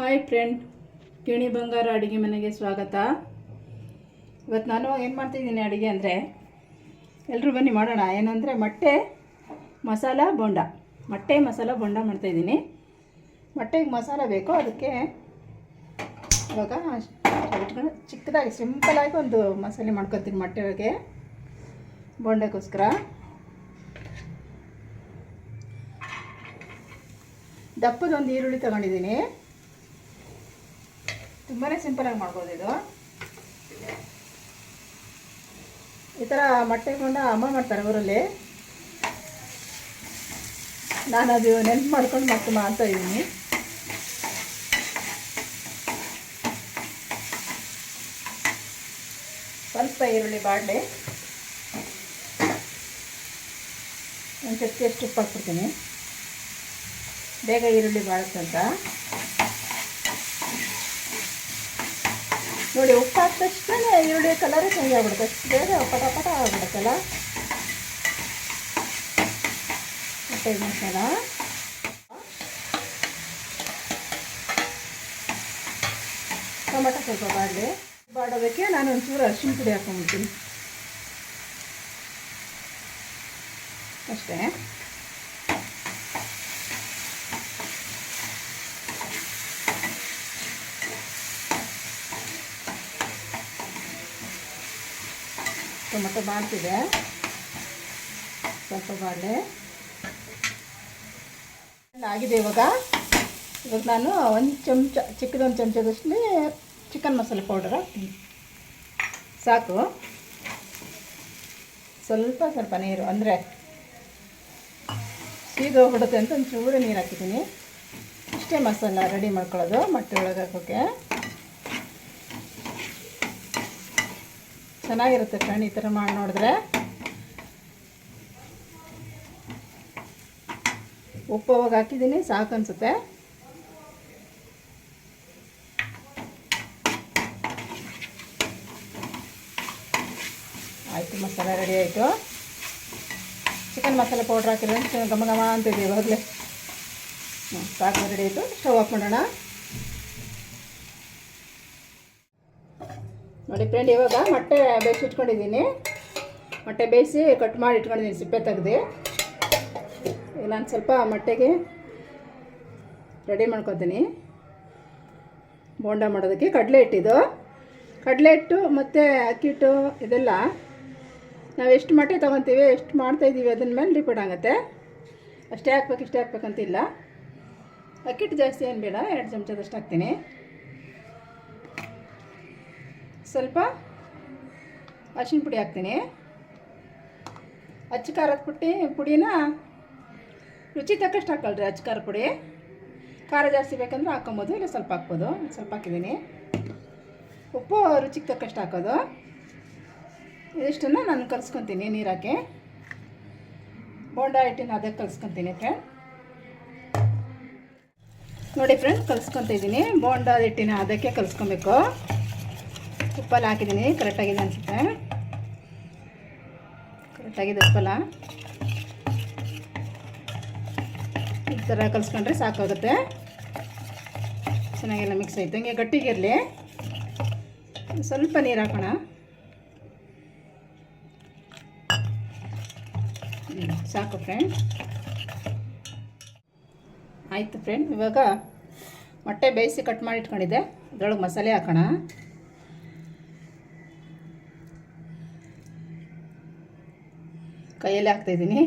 Hi friend ಗಿಣಿ ಬಂಗಾರ ಅಡುಗೆ ಮನೆಗೆ ಸ್ವಾಗತ. ಇವತ್ತು ನಾನು ಏನು ಮಾಡ್ತಿದ್ದೀನಿ ಅಡುಗೆ ಅಂದರೆ ಎಲ್ಲರೂ ಬನ್ನಿ ಮಾಡೋಣ. ಏನಂದರೆ ಮೊಟ್ಟೆ, ಮಸಾಲ, ಬೋಂಡ. ಮೊಟ್ಟೆ, ಮಸಾಲ, ಬೋಂಡ ಮಾಡ್ತಾಯಿದ್ದೀನಿ ಮೊಟ್ಟೆಗೆ ಮಸಾಲ ಬೇಕು ಅದಕ್ಕೆ ಇವಾಗ ಇಟ್ಕೊಂಡು ಚಿಕ್ಕದಾಗಿ ಸಿಂಪಲಾಗಿ ಒಂದು ಮಸಾಲೆ ಮಾಡ್ಕೊತೀನಿ ಮೊಟ್ಟೆಗೆ ಬೋಂಡಕ್ಕೋಸ್ಕರ ದಪ್ಪದೊಂದು ಈರುಳ್ಳಿ ತಗೊಂಡಿದ್ದೀನಿ. ತುಂಬಾ ಸಿಂಪಲಾಗಿ ಮಾಡ್ಬೋದು ಇದು. ಈ ಥರ ಮೊಟ್ಟೆ ಅಮ್ಮ ಮಾಡ್ತಾರೆ ಊರಲ್ಲಿ. ನಾನು ಅದು ನೆನ್ಪು ಮಾಡ್ಕೊಂಡು ಮತ್ತೆ ಮಾಡ್ತಾ ಇದ್ದೀನಿ. ಸ್ವಲ್ಪ ಈರುಳ್ಳಿ ಬಾಡಲೆ ಒಂದು ಚಟ್ಟಿ ಅಷ್ಟು ಉಪ್ಪು ಹಾಕ್ಬಿಡ್ತೀನಿ. ಬೇಗ ಈರುಳ್ಳಿ ಬಾಳುತ್ತಂತ. ನೋಡಿ ಉಪ್ಪು ಹಾಕಿದ ತಕ್ಷಣ ಈರುಳ್ಳಿ ಕಲರೇ ಚೇಂಜ್ ಆಗ್ಬಿಡುತ್ತೆ. ಅಷ್ಟು ಬೇಗ ಪಟ ಪಟ ಆಗ್ಬಿಡುತ್ತಲ್ಲ ಮತ್ತೆ ಮಸಾಲ ಟೊಮೆಟೊ ಸ್ವಲ್ಪ ಬಾಡಲಿ. ಬಾಡೋದಕ್ಕೆ ನಾನು ಒಂಚೂರು ಅರಿಶಿನ ಪುಡಿ ಹಾಕೊಂಡ್ಬಿಡ್ತೀನಿ ಅಷ್ಟೇ. ಟೊಮೆಟೊ ಬಾಡ್ತಿದೆ ಸ್ವಲ್ಪ ಬಾಡಲೆ ಆಗಿದೆ ಇವಾಗ. ಇವಾಗ ನಾನು ಒಂದು ಚಮಚ, ಚಿಕ್ಕದೊಂದು ಚಮಚದಷ್ಟು ಚಿಕನ್ ಮಸಾಲೆ ಪೌಡರ್ ಹಾಕ್ತೀನಿ. ಸಾಕು. ಸ್ವಲ್ಪ ಸ್ವಲ್ಪ ನೀರು, ಅಂದರೆ ಸೀದೋಗ್ಬಿಡುತ್ತೆ ಅಂತ ಒಂದು ಚೂರು ನೀರು ಹಾಕಿದ್ದೀನಿ. ಇಷ್ಟೇ ಮಸಾಲ ರೆಡಿ ಮಾಡ್ಕೊಳ್ಳೋದು, ಮೊಟ್ಟೆ ಒಳಗೆ ಹಾಕೋಕ್ಕೆ ಚೆನ್ನಾಗಿರುತ್ತೆ ಫ್ರೆಂಡ್ ಈ ಥರ ಮಾಡಿ ನೋಡಿದ್ರೆ. ಉಪ್ಪು ಅವಾಗ ಹಾಕಿದ್ದೀನಿ, ಸಾಕು ಅನಿಸುತ್ತೆ. ಆಯಿತು, ಮಸಾಲೆ ರೆಡಿ ಆಯಿತು. ಚಿಕನ್ ಮಸಾಲೆ ಪೌಡ್ರ್ ಹಾಕಿದ್ರೆ ಘಮ ಘಮ ಅಂತಿದೆ ಇವಾಗಲೇ ಹ್ಞೂ ಸಾಕು ರೆಡಿ ಆಯಿತು. ಸ್ಟವ್ ಆಫ್ ಮಾಡೋಣ. ನೋಡಿ ಫ್ರೆಂಡ್ ಇವಾಗ ಮೊಟ್ಟೆ ಬೇಯಿಸಿ ಇಟ್ಕೊಂಡಿದ್ದೀನಿ. ಮೊಟ್ಟೆ ಬೇಯಿಸಿ ಕಟ್ ಮಾಡಿ ಇಟ್ಕೊಂಡಿದ್ದೀನಿ, ಸಿಪ್ಪೆ ತೆಗೆದು. ನಾನು ಸ್ವಲ್ಪ ಮೊಟ್ಟೆಗೆ ರೆಡಿ ಮಾಡ್ಕೊತೀನಿ. ಬೋಂಡ ಮಾಡೋದಕ್ಕೆ ಕಡಲೆ ಹಿಟ್ಟಿದು. ಕಡಲೆ ಹಿಟ್ಟು ಮತ್ತು ಅಕ್ಕಿ ಹಿಟ್ಟು ಇದೆಲ್ಲ. ನಾವು ಎಷ್ಟು ಮೊಟ್ಟೆ ತೊಗೊತೀವಿ, ಎಷ್ಟು ಮಾಡ್ತಾಯಿದ್ದೀವಿ ಅದನ್ನ ಮೇಲೆ ಡಿಪೆಂಡ್ ಆಗುತ್ತೆ. ಅಷ್ಟೇ ಹಾಕ್ಬೇಕು, ಇಷ್ಟೇ ಹಾಕ್ಬೇಕಂತಿಲ್ಲ. ಅಕ್ಕಿ ಹಿಟ್ಟು ಜಾಸ್ತಿ ಏನು ಬೇಡ, ಎರಡು ಚಮಚದಷ್ಟು ಹಾಕ್ತೀನಿ. ಸ್ವಲ್ಪ ಅರಿಶಿನ ಪುಡಿ ಹಾಕ್ತೀನಿ. ಅಚ್ಚ ಖಾರದ ಪುಟ್ಟಿ, ಪುಡಿನ ರುಚಿ ತಕ್ಕಷ್ಟು ಹಾಕೊಳ್ರಿ ಅಚ್ಚ ಖಾರ ಪುಡಿ. ಖಾರ ಜಾಸ್ತಿ ಬೇಕಂದ್ರೆ ಹಾಕೊಬೋದು ಇಲ್ಲ ಸ್ವಲ್ಪ ಹಾಕ್ಬೋದು. ಸ್ವಲ್ಪ ಹಾಕಿದ್ದೀನಿ. ಉಪ್ಪು ರುಚಿಗೆ ತಕ್ಕಷ್ಟು ಹಾಕೋದು. ಇದಿಷ್ಟನ್ನು ನಾನು ಕಲಿಸ್ಕೊತೀನಿ ನೀರು ಹಾಕಿ ಬೋಂಡ ಹಿಟ್ಟಿನ ಅದಕ್ಕೆ ಕಲಿಸ್ಕೊತೀನಿ ಫ್ರೆಂಡ್ ನೋಡಿ ಫ್ರೆಂಡ್ ಕಲಿಸ್ಕೊತಿದ್ದೀನಿ ಬೋಂಡ ಹಿಟ್ಟಿನ ಅದಕ್ಕೆ ಕಲಿಸ್ಕೊಬೇಕು. ಉಪ್ಪಲ್ಲಿ ಹಾಕಿದ್ದೀನಿ ಕರೆಕ್ಟಾಗಿದೆ ಅನಿಸುತ್ತೆ. ಕರೆಕ್ಟಾಗಿದೆ ಉಪ್ಪಲ್ಲ. ಈ ಥರ ಕಲಿಸ್ಕೊಂಡ್ರೆ ಸಾಕಾಗುತ್ತೆ. ಚೆನ್ನಾಗೆಲ್ಲ ಮಿಕ್ಸ್ ಆಯಿತು. ಹಿಂಗೆ ಗಟ್ಟಿಗಿರಲಿ ಸ್ವಲ್ಪ ನೀರು ಹಾಕೋಣ. ಸಾಕು ಫ್ರೆಂಡ್ ಆಯಿತು ಫ್ರೆಂಡ್ ಇವಾಗ ಮೊಟ್ಟೆ ಬೇಯಿಸಿ ಕಟ್ ಮಾಡಿ ಇಟ್ಕೊಂಡಿದ್ದೆ. ಅದರೊಳಗೆ ಮಸಾಲೆ ಹಾಕೋಣ. ಕೈಯಲ್ಲೇ ಹಾಕ್ತಾಯಿದ್ದೀನಿ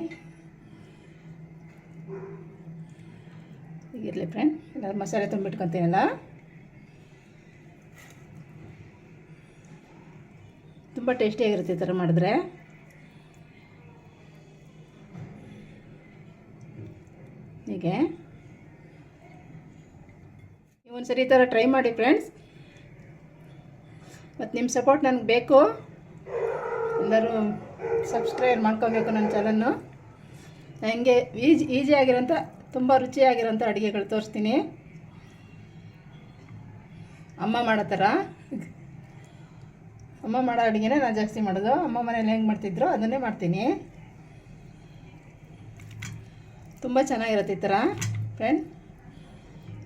ಇರಲಿ ಫ್ರೆಂಡ್ ಎಲ್ಲ ಮಸಾಲೆ ತುಂಬಿಟ್ಕೊತೀನಲ್ಲ? ತುಂಬ ಟೇಸ್ಟಿಯಾಗಿರುತ್ತೆ ಈ ಥರ ಮಾಡಿದ್ರೆ. ಹೀಗೆ. ನೀವು ಒಂದ್ಸರಿ ಈ ಥರ ಟ್ರೈ ಮಾಡಿ ಫ್ರೆಂಡ್ಸ್ ಮತ್ತು ನಿಮ್ಮ ಸಪೋರ್ಟ್ ನನಗೆ ಬೇಕು. ಎಲ್ಲರೂ ಸಬ್ಸ್ಕ್ರೈಬ್ ಮಾಡ್ಕೋಬೇಕು ನನ್ನ ಚಾನಲ್ನು ನನಗೆ ಈಜಿ ಈಸಿಯಾಗಿರೋಂಥ ತುಂಬ ರುಚಿಯಾಗಿರೋಂಥ ಅಡುಗೆಗಳು ತೋರಿಸ್ತೀನಿ. ಅಮ್ಮ ಮಾಡೋ ಥರ. ಅಮ್ಮ ಮಾಡೋ ಅಡುಗೆನೇ ನಾನು ಜಾಸ್ತಿ ಮಾಡೋದು. ಅಮ್ಮ ಮನೇಲಿ ಹೆಂಗೆ ಮಾಡ್ತಿದ್ರು ಅದನ್ನೇ ಮಾಡ್ತೀನಿ. ತುಂಬ ಚೆನ್ನಾಗಿರುತ್ತೆ ಈ ಥರ. ಫ್ರೆಂಡ್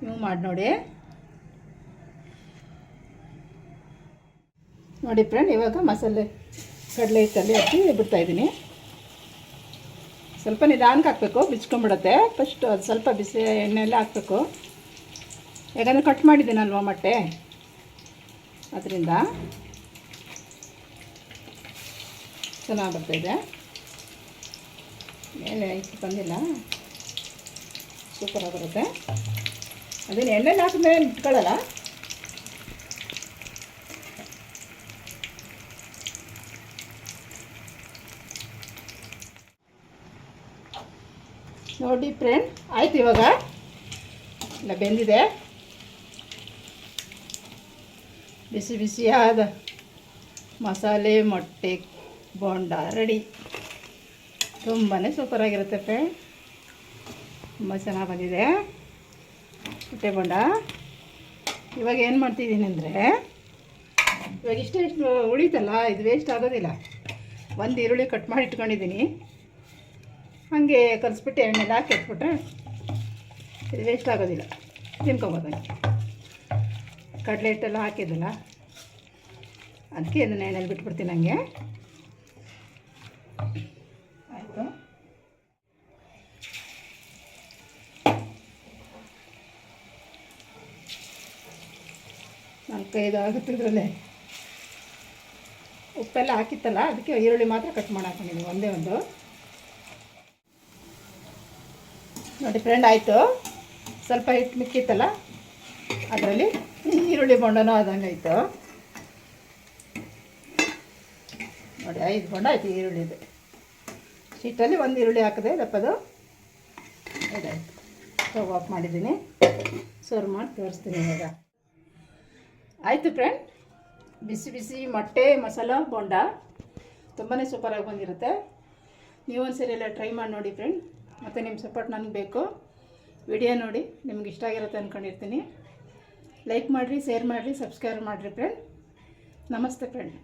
ನೀವು ಮಾಡಿ ನೋಡಿ. ನೋಡಿ ಫ್ರೆಂಡ್ ಇವಾಗ ಮಸಾಲೆ. ಕಡಲೆ ಹಿಟ್ಟಲ್ಲಿ ಹಾಕಿ ಬಿಡ್ತಾಯಿದ್ದೀನಿ ಸ್ವಲ್ಪ ನಿಧಾನಕ್ಕೆ ಹಾಕಬೇಕು ಬಿಚ್ಕೊಂಬಿಡುತ್ತೆ ಫಸ್ಟ್ ಅದು ಸ್ವಲ್ಪ ಬಿಸಿ ಎಣ್ಣೆಯಲ್ಲೇ ಹಾಕಬೇಕು. ಯಾಕಂದರೆ ಕಟ್ ಮಾಡಿದ್ದೀನಲ್ವ ಮೊಟ್ಟೆ? ಅದರಿಂದ ಚೆನ್ನಾಗಿ ಬರ್ತಾಯಿದೆ ಮೇಲೆ ಇಟ್ಟು ಬಂದಿಲ್ಲ. ಸೂಪರಾಗಿ ಬರುತ್ತೆ. ಅದನ್ನು ಎಣ್ಣೆಲಿ ಹಾಕಿದ್ಮೇಲೆ ಇಟ್ಕೊಳ್ಳಲ್ಲ. ನೋಡಿ ಫ್ರೆಂಡ್, ಆಯ್ತು ಇವಾಗ. ಇಲ್ಲ, ಬೆಂದಿದೆ. ಬಿಸಿ ಬಿಸಿಯಾದ ಮಸಾಲೆ, ಮೊಟ್ಟೆ, ಬೋಂಡ ರೆಡಿ ತುಂಬಾ ಸೂಪರಾಗಿರುತ್ತೆ ಫ್ರೆಂಡ್. ತುಂಬ ಚೆನ್ನಾಗಿ ಬಂದಿದೆ. ಮೊಟ್ಟೆ, ಬೋಂಡ. ಇವಾಗ ಏನು ಮಾಡ್ತಿದ್ದೀನಿ ಅಂದರೆ, ಇವಾಗ ಇಷ್ಟೇ ಇಷ್ಟು ಉಳಿತಲ್ಲ, ಇದು ವೇಸ್ಟ್ ಆಗೋದಿಲ್ಲ. ಒಂದು ಈರುಳ್ಳಿ ಕಟ್ ಮಾಡಿ ಇಟ್ಕೊಂಡಿದ್ದೀನಿ. ಹಾಗೆ ಕಲಿಸ್ಬಿಟ್ಟು ಎಣ್ಣೆಲಿ ಹಾಕಿ ಇಟ್ಬಿಟ್ರೆ ಇದು ವೇಸ್ಟ್ ಆಗೋದಿಲ್ಲ. ತಿನ್ಕೊಬೋದು ಹಂಗೆ. ಕಡಲೆ ಹಿಟ್ಟೆಲ್ಲ ಹಾಕಿದ್ದಲ್ಲ ಅದಕ್ಕೆ ಇದನ್ನು ಎಣ್ಣೆಲಿ ಬಿಟ್ಬಿಡ್ತೀನಿ ಹಂಗೆ. ಆಯಿತು. ನಾಲ್ಕೈದು ಆಗುತ್ತೆ ಇದರಲ್ಲೇ. ಉಪ್ಪೆಲ್ಲ ಹಾಕಿತ್ತಲ್ಲ, ಅದಕ್ಕೆ ಈರುಳ್ಳಿ ಮಾತ್ರ ಕಟ್ ಮಾಡಿ ಹಾಕೊಂಡಿದ್ದೀನಿ ಒಂದೇ ಒಂದು. ನೋಡಿ ಫ್ರೆಂಡ್ ಆಯಿತು. ಸ್ವಲ್ಪ ಹಿಟ್ಟು ಮಿಕ್ಕಿತ್ತಲ್ಲ? ಅದರಲ್ಲಿ ಈರುಳ್ಳಿ ಬೊಂಡನೂ ಆದಂಗೆ ಆಯಿತು. ನೋಡಿ, ಐದು ಬೊಂಡ ಆಯಿತು ಈರುಳ್ಳಿದು. ಶೀಟಲ್ಲಿ ಒಂದು ಈರುಳ್ಳಿ ಹಾಕಿದೆ ದಪ್ಪದು ಇದಾಯಿತು. ಸ್ಟವ್ ಆಫ್ ಮಾಡಿದ್ದೀನಿ. ಸರ್ವ್ ಮಾಡಿ ತೋರಿಸ್ತೀನಿ ಇವಾಗ. ಆಯಿತು ಫ್ರೆಂಡ್ ಬಿಸಿ ಬಿಸಿ ಮೊಟ್ಟೆ, ಮಸಾಲ, ಬೊಂಡ ತುಂಬಾ ಸೂಪರಾಗಿ ಬಂದಿರುತ್ತೆ. ನೀವು ಸರಿ ಎಲ್ಲ ಟ್ರೈ ಮಾಡಿ ನೋಡಿ ಫ್ರೆಂಡ್ ಮತ್ತು ನಿಮ್ಮ ಸಪೋರ್ಟ್ ನನಗೆ ಬೇಕು. ವಿಡಿಯೋ ನೋಡಿ, ನಿಮ್ಗೆ ಇಷ್ಟ ಆಗಿರುತ್ತೆ ಅಂದ್ಕೊಂಡಿರ್ತೀನಿ ಲೈಕ್ ಮಾಡಿರಿ ಶೇರ್ ಮಾಡಿರಿ ಸಬ್ಸ್ಕ್ರೈಬ್ ಮಾಡಿರಿ ಫ್ರೆಂಡ್ ನಮಸ್ತೆ ಫ್ರೆಂಡ್